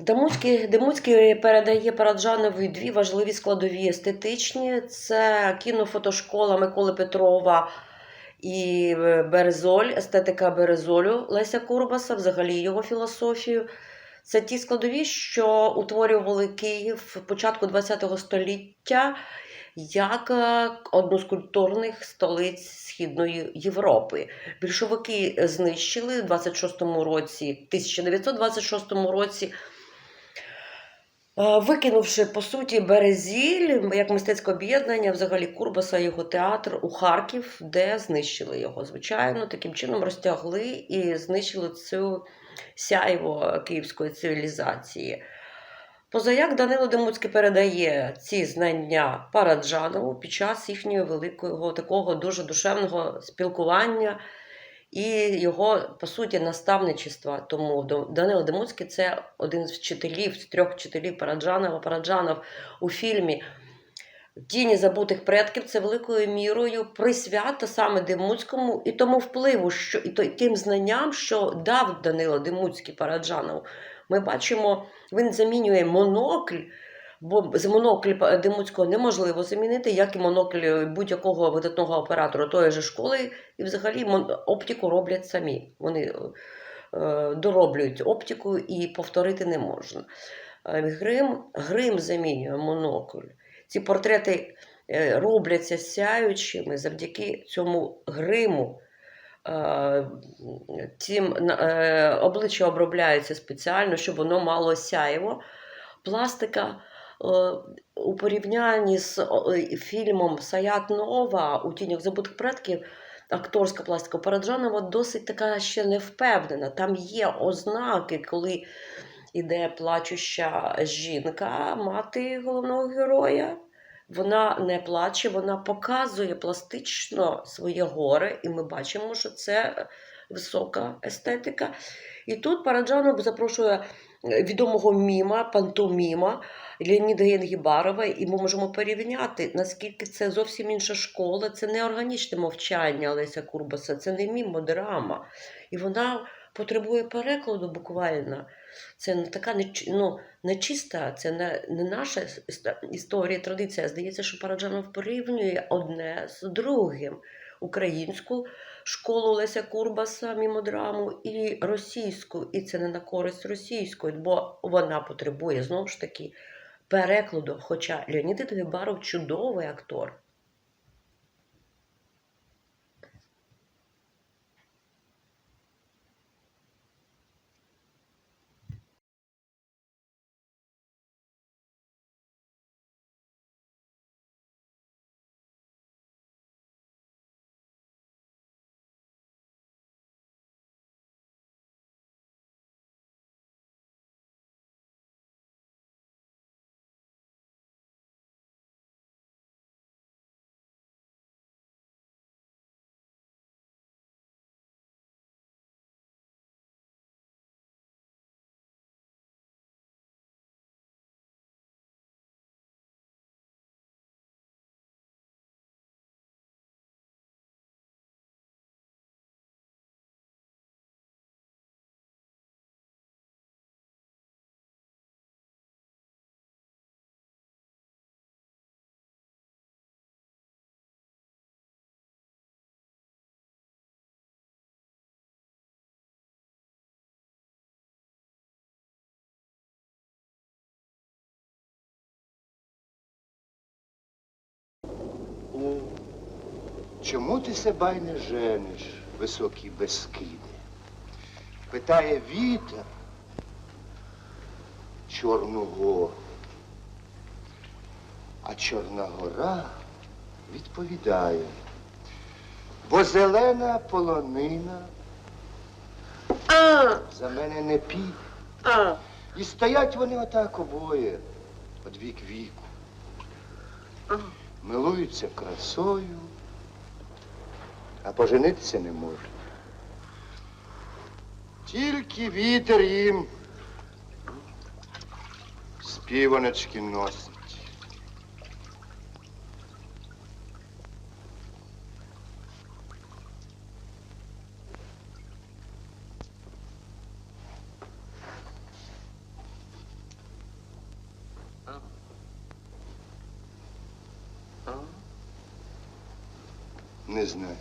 Демуцький, Демуцький передає Параджанові дві важливі складові естетичні: це кінофотошкола Миколи Петрова і е, Березоль, естетика Березолю Леся Курбаса, взагалі його філософію. Це ті складові, що утворювали Київ в початку ХХ століття як е, одну з культурних столиць Східної Європи. Більшовики знищили в 26-му році, 1926 році, викинувши по суті Березіль як мистецьке об'єднання, взагалі Курбаса, його театр у Харків, де знищили його. Звичайно, таким чином розтягли і знищили цю сяйво київської цивілізації. Позаяк Данило Демуцький передає ці знання Параджанову під час їхнього великого такого дуже душевного спілкування і його, по суті, наставничества. Тому Данило Демуцький це один з вчителів, з трьох вчителів Параджанова. Параджанов у фільмі Тіні забутих предків це великою мірою присвята саме Демуцькому і тому впливу, що і тим знанням, що дав Данило Демуцький Параджанову. Ми бачимо, він замінює монокль, бо з монокль Демуцького неможливо замінити, як і монокль будь-якого видатного оператора тої ж школи, і взагалі оптику роблять самі. Вони е, дороблюють оптику і повторити не можна. Е, Грим, грим замінює монокль. Ці портрети е, робляться сяючими завдяки цьому гриму. Е, Цим е, обличчя обробляється спеціально, щоб воно мало сяєво. Пластика е, у порівнянні з е, фільмом Саят Нова у тінях забутих предків. Акторська пластика Параджанова досить така ще не впевнена. Там є ознаки, коли іде плачуща жінка, мати головного героя. Вона не плаче, вона показує пластично своє горе, і ми бачимо, що це висока естетика. І тут Параджанов запрошує е, відомого міма, пантоміма Леоніда Єнгібарова, і ми можемо порівняти, наскільки це зовсім інша школа, це не органічне мовчання Леся Курбаса, це не мімодрама. І вона потребує перекладу буквально. Це не така ну, нечиста, це не, не наша історія, традиція. Здається, що Параджанов порівнює одне з другим українську школу Леся Курбаса, мімодраму і російську. І це не на користь російської, бо вона потребує знову ж таки перекладу. Хоча Леонід Гибаров чудовий актор. Чому ти себе не жениш, високі безкиди? Питає вітер Чорну гору. А Чорна гора відповідає, бо зелена полонина за мене не піде. а. І стоять вони отак обоє, од вік віку. Милуються красою, а поженитися не можуть. Тільки вітер їм співаночки носить. Не знаю.